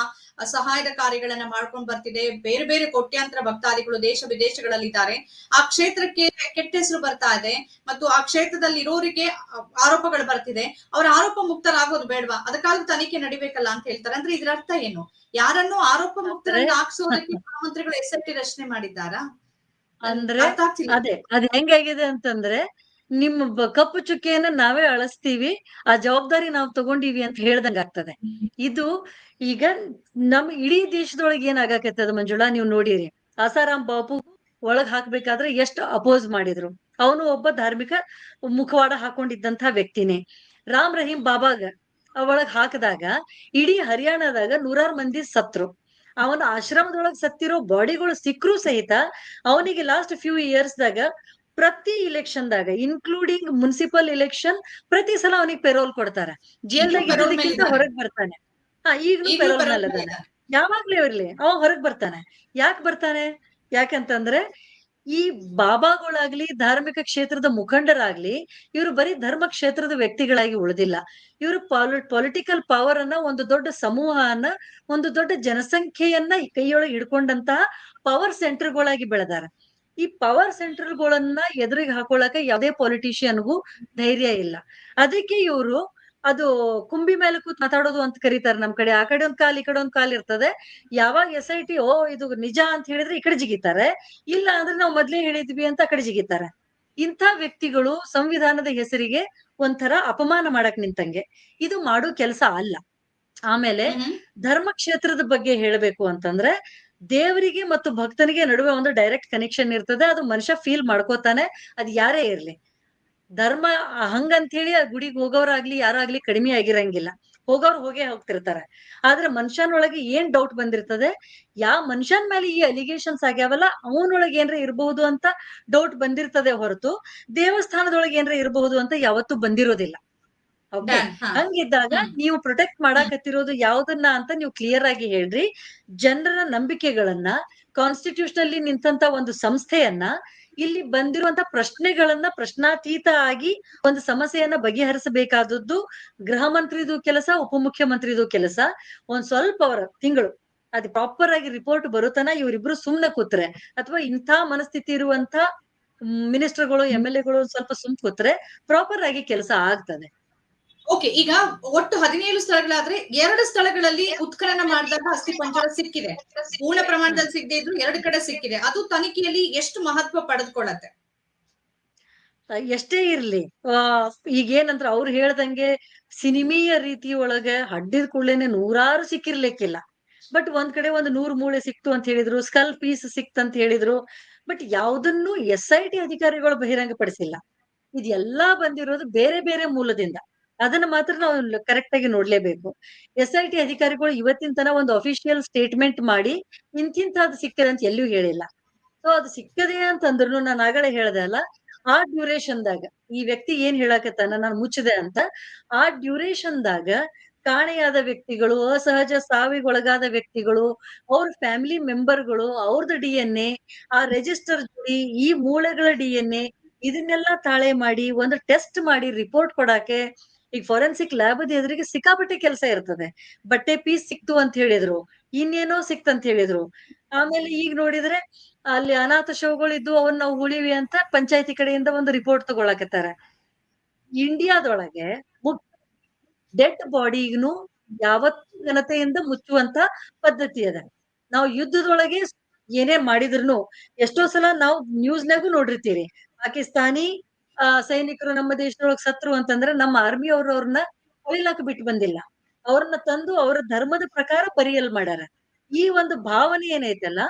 ಸಹಾಯದ ಕಾರ್ಯಗಳನ್ನ ಮಾಡ್ಕೊಂಡ್ ಬರ್ತಿದೆ. ಬೇರೆ ಬೇರೆ ಕೋಟ್ಯಾಂತರ ಭಕ್ತಾದಿಗಳು ದೇಶ ವಿದೇಶಗಳಲ್ಲಿ ಇದ್ದಾರೆ ಆ ಕ್ಷೇತ್ರಕ್ಕೆ ಕೆಟ್ಟ ಹೆಸರು ಬರ್ತಾ ಇದೆ ಮತ್ತು ಆ ಕ್ಷೇತ್ರದಲ್ಲಿ ಇರೋರಿಗೆ ಆರೋಪಗಳು ಬರ್ತಿದೆ. ಅವ್ರ ಆರೋಪ ಮುಕ್ತರಾಗೋದು ಬೇಡವಾ? ಅದಕ್ಕಾದ್ರೂ ತನಿಖೆ ನಡಿಬೇಕಲ್ಲ ಅಂತ ಹೇಳ್ತಾರೆ. ಅಂದ್ರೆ ಇದ್ರ ಅರ್ಥ ಏನು? ಯಾರನ್ನು ಆರೋಪ ಮುಕ್ತರನ್ನ ಹಾಕ್ಸೋದಕ್ಕೆ ಮುಖ್ಯಮಂತ್ರಿಗಳು ಎಸ್ ಎಲ್ ಟಿ ರಚನೆ ಮಾಡಿದ್ದಾರಾ? ಅಂದ್ರೆ ಅದೇ ಅದ್ ಹೆಂಗಾಗಿದೆ ಅಂತಂದ್ರೆ ನಿಮ್ಮ ಕಪ್ಪು ಚುಕ್ಕೆಯನ್ನ ನಾವೇ ಅಳಸ್ತೀವಿ, ಆ ಜವಾಬ್ದಾರಿ ನಾವು ತಗೊಂಡಿವಿ ಅಂತ ಹೇಳ್ದಂಗ ಆಗ್ತದೆ. ಇದು ಈಗ ನಮ್ ಇಡೀ ದೇಶದೊಳಗೆ ಏನ್ ಆಗಾಕತ್ತದ ಮಂಜುಳಾ, ನೀವು ನೋಡಿರಿ. ಆಸಾರಾಮ್ ಬಾಪು ಒಳಗ್ ಹಾಕ್ಬೇಕಾದ್ರೆ ಎಷ್ಟು ಅಪೋಸ್ ಮಾಡಿದ್ರು. ಅವನು ಒಬ್ಬ ಧಾರ್ಮಿಕ ಮುಖವಾಡ ಹಾಕೊಂಡಿದ್ದಂತ ವ್ಯಕ್ತಿನೇ. ರಾಮ್ ರಹೀಂ ಬಾಬಾಗ ಒಳಗ್ ಹಾಕಿದಾಗ ಇಡೀ ಹರಿಯಾಣದಾಗ ನೂರಾರು ಮಂದಿ ಸತ್ರು. ಅವನ ಆಶ್ರಮದೊಳಗ್ ಸತ್ತಿರೋ ಬಾಡಿಗಳು ಸಿಕ್ಕರೂ ಸಹಿತ ಅವನಿಗೆ ಲಾಸ್ಟ್ ಫ್ಯೂ ಇಯರ್ಸ್ ದಾಗ ಪ್ರತಿ ಇಲೆಕ್ಷನ್ ದಾಗ ಇನ್ಕ್ಲೂಡಿಂಗ್ ಮುನ್ಸಿಪಲ್ ಇಲೆಕ್ಷನ್ ಪ್ರತಿ ಸಲ ಅವನಿಗೆ ಪೆರೋಲ್ ಕೊಡ್ತಾರೆ. ಜೈಲ್ದಾಗ ಇರೋದಕ್ಕಿಂತ. ಹೊರಗ್ ಬರ್ತಾನೆ. ಹಾ ಈಗ್ಲೂ ಪೆರೋಲ್ ಮೇಲೆ ಅದಾನೆ ಯಾವಾಗ್ಲೂ ಇರ್ಲಿ ಅವ ಹೊರಗ್ ಬರ್ತಾನೆ. ಯಾಕೆ ಬರ್ತಾನೆ? ಯಾಕಂತಂದ್ರೆ ಈ ಬಾಬಾಗಳಾಗ್ಲಿ ಧಾರ್ಮಿಕ ಕ್ಷೇತ್ರದ ಮುಖಂಡರಾಗ್ಲಿ ಇವರು ಬರೀ ಧರ್ಮ ಕ್ಷೇತ್ರದ ವ್ಯಕ್ತಿಗಳಾಗಿ ಉಳಿದಿಲ್ಲ. ಇವರು ಪಾಲಿ ಪೊಲಿಟಿಕಲ್ ಪವರ್ ಅನ್ನ ಒಂದು ದೊಡ್ಡ ಸಮೂಹನ ಒಂದು ದೊಡ್ಡ ಜನಸಂಖ್ಯೆಯನ್ನ ಕೈಯೊಳಗೆ ಹಿಡ್ಕೊಂಡಂತಹ ಪವರ್ ಸೆಂಟರ್ಗಳಾಗಿ ಬೆಳೆದಾರ. ಈ ಪವರ್ ಸೆಂಟರ್ಗಳನ್ನ ಎದುರಿಗೆ ಹಾಕೊಳ್ಳಕ್ಕೆ ಯಾವುದೇ ಪೊಲಿಟಿಷಿಯನ್ಗೂ ಧೈರ್ಯ ಇಲ್ಲ. ಅದಕ್ಕೆ ಇವರು ಅದು ಕುಂಬಿ ಮೇಲೆ ಕೂತ್ ಮಾತಾಡೋದು ಅಂತ ಕರೀತಾರೆ ನಮ್ ಕಡೆ. ಆ ಕಡೆ ಒಂದ್ ಕಾಲ್ ಈ ಕಡೆ ಒಂದ್ ಕಾಲ್ ಇರ್ತದೆ. ಯಾವಾಗ ಎಸ್ ಐ ಟಿ ಓ ಇದು ನಿಜ ಅಂತ ಹೇಳಿದ್ರೆ ಈ ಕಡೆ ಜಿಗಿತಾರೆ. ಇಲ್ಲ ಅಂದ್ರೆ ನಾವು ಮೊದ್ಲೇ ಹೇಳಿದ್ವಿ ಅಂತ ಆ ಕಡೆ ಜಿಗಿತಾರೆ. ಇಂಥ ವ್ಯಕ್ತಿಗಳು ಸಂವಿಧಾನದ ಹೆಸರಿಗೆ ಒಂಥರ ಅಪಮಾನ ಮಾಡಕ್ ನಿಂತಂಗೆ. ಇದು ಮಾಡೋ ಕೆಲಸ ಅಲ್ಲ. ಆಮೇಲೆ ಧರ್ಮ ಕ್ಷೇತ್ರದ ಬಗ್ಗೆ ಹೇಳಬೇಕು ಅಂತಂದ್ರೆ ದೇವರಿಗೆ ಮತ್ತು ಭಕ್ತನಿಗೆ ನಡುವೆ ಒಂದು ಡೈರೆಕ್ಟ್ ಕನೆಕ್ಷನ್ ಇರ್ತದೆ. ಅದು ಮನುಷ್ಯ ಫೀಲ್ ಮಾಡ್ಕೋತಾನೆ. ಅದ್ ಯಾರೇ ಇರ್ಲಿ. ಧರ್ಮ ಹಂಗಂತ ಹೇಳಿ ಆ ಗುಡಿಗೆ ಹೋಗೋರಾಗ್ಲಿ, ಯಾರಾಗ್ಲಿ ಕಡಿಮೆ ಆಗಿರಂಗಿಲ್ಲ. ಹೋಗೋರು ಹೋಗೇ ಹೋಗ್ತಿರ್ತಾರೆ. ಆದ್ರೆ ಮನುಷ್ಯನೊಳಗೆ ಏನ್ ಡೌಟ್ ಬಂದಿರ್ತದೆ? ಯಾವ ಮನುಷ್ಯನ್ ಮೇಲೆ ಈ ಅಲಿಗೇಷನ್ಸ್ ಆಗ್ಯಾವಲ್ಲ, ಅವನೊಳಗೆ ಏನ್ರ ಇರಬಹುದು ಅಂತ ಡೌಟ್ ಬಂದಿರ್ತದೆ ಹೊರತು. ದೇವಸ್ಥಾನದೊಳಗೆ ಏನ್ರ ಇರಬಹುದು ಅಂತ ಯಾವತ್ತೂ ಬಂದಿರೋದಿಲ್ಲ. ಹಂಗಿದ್ದಾಗ. ನೀವು ಪ್ರೊಟೆಕ್ಟ್ ಮಾಡಾಕತ್ತಿರೋದು ಯಾವ್ದನ್ನ ಅಂತ ನೀವು ಕ್ಲಿಯರ್ ಆಗಿ ಹೇಳ್ರಿ. ಜನರ ನಂಬಿಕೆಗಳನ್ನ ಕಾನ್ಸ್ಟಿಟ್ಯೂಷನಲ್ಲಿ ನಿಂತಂತ ಒಂದು ಸಂಸ್ಥೆಯನ್ನ ಇಲ್ಲಿ ಬಂದಿರುವಂತ ಪ್ರಶ್ನೆಗಳನ್ನ ಪ್ರಶ್ನಾತೀತ ಆಗಿ ಒಂದು ಸಮಸ್ಯೆಯನ್ನ ಬಗೆಹರಿಸಬೇಕಾದದ್ದು ಗೃಹ ಮಂತ್ರಿದು ಕೆಲಸ ಉಪಮುಖ್ಯಮಂತ್ರಿದು ಕೆಲಸ. ಒಂದ್ ಸ್ವಲ್ಪ ಅವರ ತಿಂಗಳು ಅದು ಪ್ರಾಪರ್ ಆಗಿ ರಿಪೋರ್ಟ್ ಬರುತ್ತನ ಇವರಿಬ್ರು ಸುಮ್ನೆ ಕೂತ್ರೆ. ಅಥವಾ ಇಂಥ ಮನಸ್ಥಿತಿ ಇರುವಂತ ಮಿನಿಸ್ಟರ್ಗಳು ಎಂ ಎಲ್ ಎಗಳು ಸ್ವಲ್ಪ ಸುಮ್ ಕೂತ್ರೆ ಪ್ರಾಪರ್ ಆಗಿ ಕೆಲಸ ಆಗ್ತದೆ. ಓಕೆ ಈಗ ಒಟ್ಟು ಹದಿನೇಳು ಸ್ಥಳಗಳಾದ್ರೆ ಎರಡು ಸ್ಥಳಗಳಲ್ಲಿ ಉತ್ಖನನ ಮಾಡಿದಾಗ ಅಸ್ಥಿ ಪಂಜರ ಸಿಕ್ಕಿದೆ. ಪೂರ್ಣ ಪ್ರಮಾಣದಲ್ಲಿ ಸಿಗದೆ ಇದ್ರು ಎರಡು ಕಡೆ ಸಿಕ್ಕಿದೆ. ಅದು ತನಿಖೆಯಲ್ಲಿ ಎಷ್ಟು ಮಹತ್ವ ಪಡೆದುಕೊಳ್ಳತ್ತೆ? ಎಷ್ಟೇ ಇರ್ಲಿ. ಈಗ ಏನಂದ್ರ ಅವ್ರು ಹೇಳ್ದಂಗೆ ಸಿನಿಮೀಯ ರೀತಿ ಒಳಗ ಹಡ್ಡಿದ ಕೂಡಲೇನೆ ನೂರಾರು ಸಿಕ್ಕಿರ್ಲಿಕ್ಕಿಲ್ಲ. ಬಟ್ ಒಂದ್ ಕಡೆ ಒಂದು ನೂರು ಮೂಳೆ ಸಿಕ್ತು ಅಂತ ಹೇಳಿದ್ರು, ಸ್ಕಲ್ ಪೀಸ್ ಸಿಕ್ತು ಅಂತ ಹೇಳಿದ್ರು, ಬಟ್ ಯಾವ್ದನ್ನು ಎಸ್ ಐ ಟಿ ಅಧಿಕಾರಿಗಳು ಬಹಿರಂಗ ಪಡಿಸಿಲ್ಲ ಇದೆಲ್ಲಾ ಬಂದಿರೋದು ಬೇರೆ ಬೇರೆ ಮೂಲದಿಂದ. ಅದನ್ನ ಮಾತ್ರ ನಾವು ಕರೆಕ್ಟ್ ಆಗಿ ನೋಡ್ಲೇಬೇಕು. ಎಸ್ ಐ ಟಿ ಅಧಿಕಾರಿಗಳು ಇವತ್ತಿನ ತನ ಒಂದು ಅಫಿಷಿಯಲ್ ಸ್ಟೇಟ್ಮೆಂಟ್ ಮಾಡಿ, ಇಂತಿಂತ ಅದು ಸಿಕ್ಕದೆ ಅಂತ ಎಲ್ಲೂ ಹೇಳಿಲ್ಲ. ಸೊ ಅದು ಸಿಕ್ಕದೆ ಅಂತಂದ್ರು ನಾನು ಆಗಲೇ ಹೇಳ್ದೆ ಅಲ್ಲ, ಆ ಡ್ಯೂರೇಷನ್ ದಾಗ, ಈ ವ್ಯಕ್ತಿ ಏನ್ ಹೇಳಕತ್ತಾನ, ನಾನು ಮುಚ್ಚಿದೆ ಅಂತ, ಆ ಡ್ಯೂರೇಷನ್ ದಾಗ ಕಾಣೆಯಾದ ವ್ಯಕ್ತಿಗಳು, ಅಸಹಜ ಸಾವಿಗೊಳಗಾದ ವ್ಯಕ್ತಿಗಳು, ಅವ್ರ ಫ್ಯಾಮಿಲಿ ಮೆಂಬರ್ಗಳು ಅವ್ರದ್ದು ಡಿ ಎನ್ ಎ ಆ ರೆಜಿಸ್ಟರ್ ಜೋಡಿ ಈ ಮೂಳೆಗಳ ಡಿ ಎನ್ ಎ ಇದನ್ನೆಲ್ಲ ತಾಳೆ ಮಾಡಿ, ಒಂದು ಟೆಸ್ಟ್ ಮಾಡಿ ರಿಪೋರ್ಟ್ ಕೊಡಾಕೆ ಈಗ ಫಾರೆನ್ಸಿಕ್ ಲ್ಯಾಬ್ ಎದುರಿಗೆ ಸಿಕ್ಕಾಪಟ್ಟೆ ಕೆಲಸ ಇರ್ತದೆ. ಬಟ್ಟೆ ಪೀಸ್ ಸಿಕ್ತು ಅಂತ ಹೇಳಿದ್ರು, ಇನ್ನೇನೋ ಸಿಕ್ತಂತ ಹೇಳಿದ್ರು. ಆಮೇಲೆ ಈಗ ನೋಡಿದ್ರೆ ಅಲ್ಲಿ ಅನಾಥ ಶವಗಳಿದ್ದು ಅವನ್ನ ನಾವು ಉಳಿವಿ ಅಂತ ಪಂಚಾಯತಿ ಕಡೆಯಿಂದ ಒಂದು ರಿಪೋರ್ಟ್ ತಗೊಳಕತ್ತಾರ. ಇಂಡಿಯಾದೊಳಗೆ ಡೆಡ್ ಬಾಡಿಗೂ ಯಾವತ್ ಘನತೆಯಿಂದ ಮುಚ್ಚುವಂತ ಪದ್ಧತಿ ಅದ. ನಾವು ಯುದ್ಧದೊಳಗೆ ಏನೇ ಮಾಡಿದ್ರು ಎಷ್ಟೋ ಸಲ ನಾವು ನ್ಯೂಸ್ನಾಗೂ ನೋಡಿರ್ತೀರಿ. ಪಾಕಿಸ್ತಾನಿ ಸೈನಿಕರು ನಮ್ಮ ದೇಶದೊಳಗೆ ಸತ್ರು ಅಂತಂದ್ರೆ ನಮ್ಮ ಆರ್ಮಿ ಅವ್ರು ಅವ್ರನ್ನ ಕೊಯ್ಲಾಕ ಬಿಟ್ಟು ಬಂದಿಲ್ಲ. ಅವ್ರನ್ನ ತಂದು ಅವರ ಧರ್ಮದ ಪ್ರಕಾರ ಪರಿಯಲ್ ಮಾಡ್ಯಾರ ಈ ಒಂದು ಭಾವನೆ ಏನೈತಲ್ಲ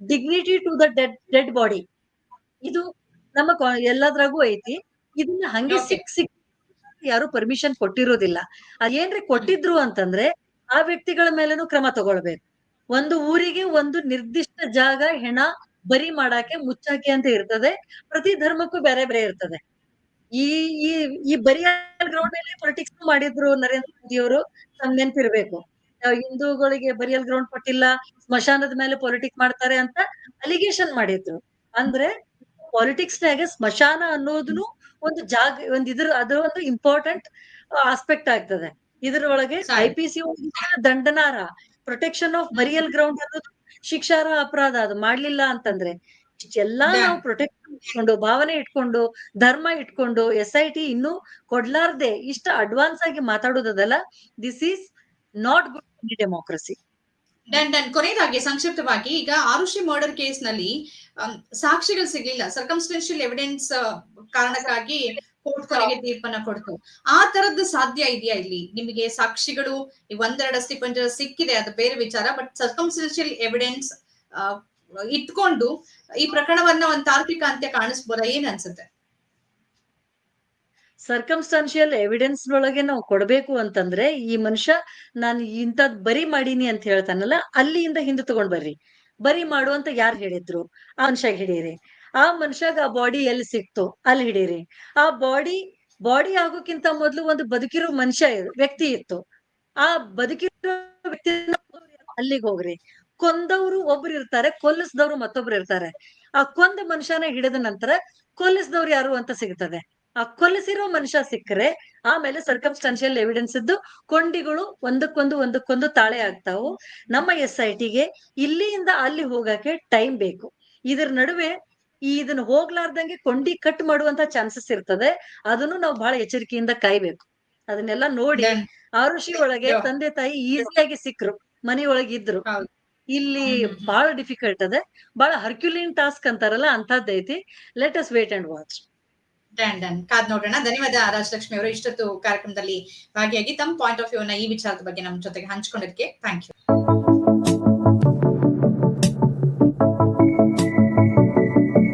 dignity to the dead dead body ಇದು ನಮ್ಮ ಎಲ್ಲದ್ರಾಗೂ ಐತಿ. ಇದನ್ನ ಹಂಗೆ. ಸಿಕ್ ಸಿಕ್ ಯಾರು ಪರ್ಮಿಷನ್ ಕೊಟ್ಟಿರೋದಿಲ್ಲ. ಅದೇನ್ರಿ ಕೊಟ್ಟಿದ್ರು ಅಂತಂದ್ರೆ ಆ ವ್ಯಕ್ತಿಗಳ ಮೇಲೇನು ಕ್ರಮ ತಗೊಳ್ಬೇಕು. ಒಂದು ಊರಿಗೆ ಒಂದು ನಿರ್ದಿಷ್ಟ ಜಾಗ ಹೆಣ ಬರಿ ಮಾಡಾಕೆ ಮುಚ್ಚಾಕೆ ಅಂತ ಇರ್ತದೆ. ಪ್ರತಿ ಧರ್ಮಕ್ಕೂ ಬೇರೆ ಬೇರೆ ಇರ್ತದೆ. ಈ ಈ ಈ ಬರಿಯಲ್ ಗ್ರೌಂಡ್ ಮೇಲೆ ಪೊಲಿಟಿಕ್ಸ್ ಮಾಡಿದ್ರು ನರೇಂದ್ರ ಮೋದಿ ಅವರು ನಮ್ ನೆನ್ಪಿರ್ಬೇಕು ಹಿಂದೂಗಳಿಗೆ ಬರಿಯಲ್ ಗ್ರೌಂಡ್ ಕೊಟ್ಟಿಲ್ಲ ಸ್ಮಶಾನದ ಮೇಲೆ ಪೊಲಿಟಿಕ್ಸ್ ಮಾಡ್ತಾರೆ ಅಂತ ಅಲಿಗೇಷನ್ ಮಾಡಿದ್ರು. ಅಂದ್ರೆ ಪಾಲಿಟಿಕ್ಸ್ ನಾಗ ಸ್ಮಶಾನ ಅನ್ನೋದನ್ನು ಒಂದು ಜಾಗ ಒಂದ್ ಇದ್ರ ಅದ್ರ ಒಂದು ಇಂಪಾರ್ಟೆಂಟ್ ಆಸ್ಪೆಕ್ಟ್ ಆಗ್ತದೆ. ಇದ್ರೊಳಗೆ ಒಳಗೆ ಐ ಪಿ ಸಿ ದಂಡನಾರ ಪ್ರೊಟೆಕ್ಷನ್ ಆಫ್ ಬರಿಯಲ್ ಗ್ರೌಂಡ್ ಅನ್ನೋದು ಶಿಕ್ಷಾರ ಅಪರಾಧ ಅದು ಮಾಡ್ಲಿಲ್ಲ ಅಂತಂದ್ರೆ. ದ- ನಾವು ಪ್ರೊಟೆಕ್ಟ್ ಇಟ್ಕೊಂಡು ಭಾವನೆ ಇಟ್ಕೊಂಡು ಧರ್ಮ ಇಟ್ಕೊಂಡು ಎಸ್ ಐ ಟಿ ಇನ್ನೂ ಕೊಡ್ಲಾರ್ದೆ ಇಷ್ಟ ಅಡ್ವಾನ್ಸ್ ಆಗಿ ಮಾತಾಡೋದಲ್ಲ this is not good democracy done done ಕೊನೆಯದಾಗಿ ಸಂಕ್ಷಿಪ್ತವಾಗಿ ಈಗ ಆರುಷಿ ಮರ್ಡರ್ ಕೇಸ್ನಲ್ಲಿ ಸಾಕ್ಷಿಗಳು ಸಿಗ್ಲಿಲ್ಲ. ಸರ್ಕಮ್ಸ್ಟೆನ್ಶಿಯಲ್ ಎವಿಡೆನ್ಸ್ ಕಾರಣಕ್ಕಾಗಿ ಕೋರ್ಟ್ ಕೊನೆಗೆ ತೀರ್ಪನ್ನ ಕೊಡ್ತು. ಆ ತರದ್ದು ಸಾಧ್ಯ ಇದೆಯಾ ಇಲ್ಲಿ? ನಿಮಗೆ ಸಾಕ್ಷಿಗಳು ಒಂದೆರಡು ಅಸ್ಥಿ ಪಂಜರ ಸಿಕ್ಕಿದೆ ಅದು ಬೇರೆ ವಿಚಾರ ಬಟ್ ಸರ್ಕಮ್ಸ್ಟೆನ್ಶಿಯಲ್ ಎವಿಡೆನ್ಸ್ ಇಟ್ಕೊಂಡು ಈ ಪ್ರಕರಣವನ್ನ ಒಂದ್ ತಾರ್ಕಿಕ ಅಂತ್ಯ ಕಾಣಿಸ್ಬೋದ? ಏನ್ ಅನ್ಸುತ್ತೆ? ಸರ್ಕಮ್ಸ್ಟಾನ್ಶಿಯಲ್ ಎವಿಡೆನ್ಸ್ ನೊಳಗೆ ನಾವು ಕೊಡ್ಬೇಕು ಅಂತಂದ್ರೆ, ಈ ಮನುಷ್ಯ ನಾನು ಇಂಥದ್ ಬರಿ ಮಾಡೀನಿ ಅಂತ ಹೇಳ್ತಾನಲ್ಲ ಅಲ್ಲಿಯಿಂದ ಹಿಂದೆ ತಗೊಂಡ್ ಬರ್ರಿ. ಬರಿ ಮಾಡು ಅಂತ ಯಾರು ಹೇಳಿದ್ರು? ಆ ಮನುಷ್ಯಾಗ ಹಿಡೀರಿ ಆ ಮನುಷ್ಯಾಗ ಆ ಬಾಡಿ ಎಲ್ಲಿ ಸಿಕ್ತು? ಅಲ್ಲಿ ಹಿಡೀರಿ ಆ ಬಾಡಿ ಬಾಡಿ ಆಗೋಕ್ಕಿಂತ ಮೊದ್ಲು ಒಂದು ಬದುಕಿರೋ ಮನುಷ್ಯ, ವ್ಯಕ್ತಿ ಇತ್ತು. ಆ ಬದುಕಿರೋ ವ್ಯಕ್ತಿ ಅಲ್ಲಿಗೆ ಹೋಗ್ರಿ. ಕೊಂದವ್ರು ಒಬ್ರು ಇರ್ತಾರೆ ಕೊಲ್ಲಿಸಿದವ್ರು ಮತ್ತೊಬ್ರು ಇರ್ತಾರೆ. ಆ ಕೊಂದ ಮನುಷ್ಯನ ಹಿಡಿದ ನಂತರ ಕೊಲ್ಲಿಸಿದವ್ರು ಯಾರು ಅಂತ ಸಿಗ್ತದೆ. ಆ ಕೊಲ್ಲಿಸಿರೋ ಮನುಷ್ಯ ಸಿಕ್ಕರೆ ಆಮೇಲೆ ಸರ್ಕಮ್ಸ್ಟಾನ್ಶಿಯಲ್ ಎವಿಡೆನ್ಸ್ ಇದ್ದು ಕೊಂಡಿಗಳು ಒಂದಕ್ಕೊಂದು ಒಂದಕ್ಕೊಂದು ತಾಳೆ ಆಗ್ತಾವು. ನಮ್ಮ ಎಸ್ ಐ ಟಿಗೆ ಇಲ್ಲಿಯಿಂದ ಅಲ್ಲಿ ಹೋಗಕ್ಕೆ ಟೈಮ್ ಬೇಕು. ಇದ್ರ ನಡುವೆ ಈ ಇದನ್ನ ಹೋಗ್ಲಾರ್ದಂಗೆ ಕೊಂಡಿ ಕಟ್ ಮಾಡುವಂತ ಚಾನ್ಸಸ್ ಇರ್ತದೆ. ಅದನ್ನು ನಾವು ಬಹಳ ಎಚ್ಚರಿಕೆಯಿಂದ ಕಾಯ್ಬೇಕು. ಅದನ್ನೆಲ್ಲ ನೋಡಿ ಆ ಋಷಿ ಒಳಗೆ ತಂದೆ ತಾಯಿ ಈಸಿಯಾಗಿ ಸಿಕ್ರು ಮನೆಯೊಳಗಿದ್ರು. ಇಲ್ಲಿ. ಬಹಳ ಡಿಫಿಕಲ್ಟ್ ಅದ. ಬಹಳ ಹರ್ಕ್ಯುಲಿನ್ ಟಾಸ್ಕ್ ಅಂತಾರಲ್ಲ ಅಂತದ್ದೈತಿ let us wait and watch done done ಕಾದ್ ನೋಡೋಣ. ಧನ್ಯವಾದ ರಾಜಲಕ್ಷ್ಮಿ ಅವರು. ಇಷ್ಟೊತ್ತು ಕಾರ್ಯಕ್ರಮದಲ್ಲಿ ಭಾಗಿಯಾಗಿ ತಮ್ಮ ಪಾಯಿಂಟ್ ಆಫ್ ವ್ಯೂ ನ ಈ ವಿಚಾರದ ಬಗ್ಗೆ ನಮ್ಮ ಜೊತೆಗೆ ಹಂಚ್ಕೊಂಡಿದ್ದಕ್ಕೆ ಥ್ಯಾಂಕ್ ಯು